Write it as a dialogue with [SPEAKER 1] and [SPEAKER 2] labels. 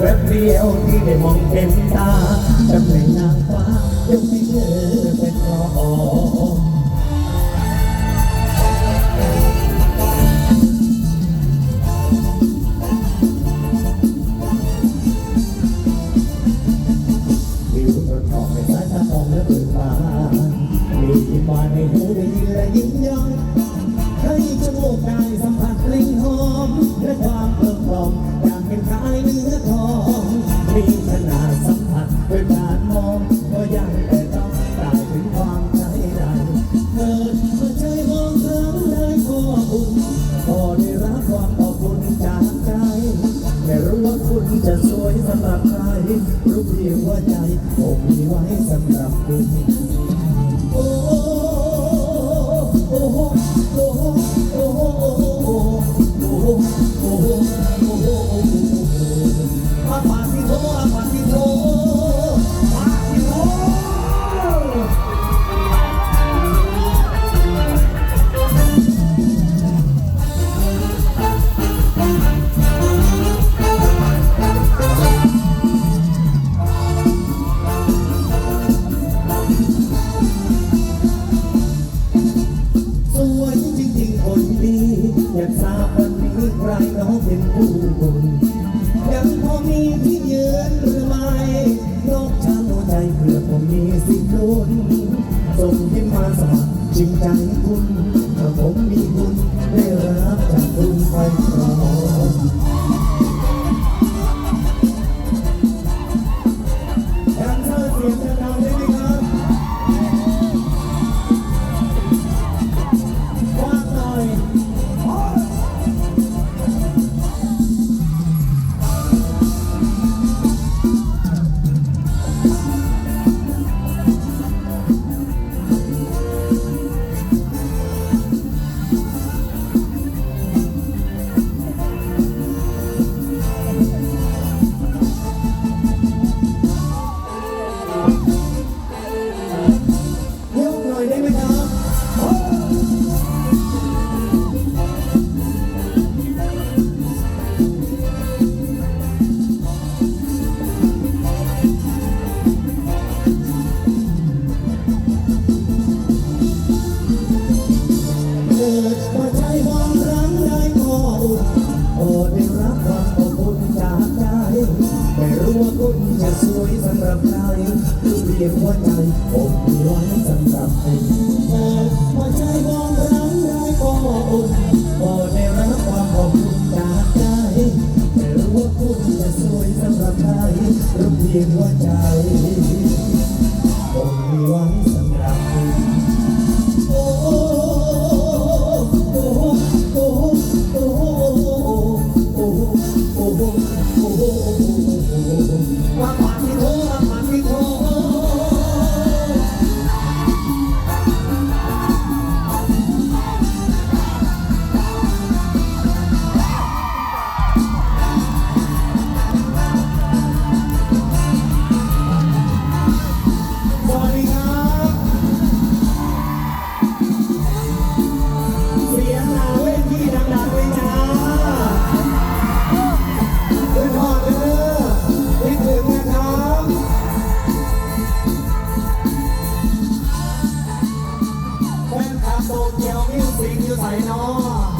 [SPEAKER 1] แค่แป๊บเดียวที่ได้มองเห็นตาจำเลยนางฟ้ายกให้เธอเป็นรองวิวตรทองในสายตาทองและเบิกบาน รู้เพียงว่าใจผมมีไว้สำหรับคุณ ดี อยากทราบวันนี้ใครน้องเป็นผู้บุญยังพอมีที่ยืนหรือไม่นอกจากหัวใจเพื่อผมมีสิทธิ์ลุ้นส่งยิ้มมาสมัครจริงใจคุณ สวยสำหรับใครรู้เพียงว่าใจผมมีไว้สำหรับใคุณเกิดว่าใจมองครั้งใดก็อุ่นพอได้รับความอบอุ่นจากใจไม่รู้ว่าคุณจะสวยสำหรับใครรู้เพียงว่าใจผมมีไว้สำหรับคุณโอ้โหโอ้โโอ้โโอ้โโอ้โ Quando โตเกียวมิวสิกอยู่ใส่นอ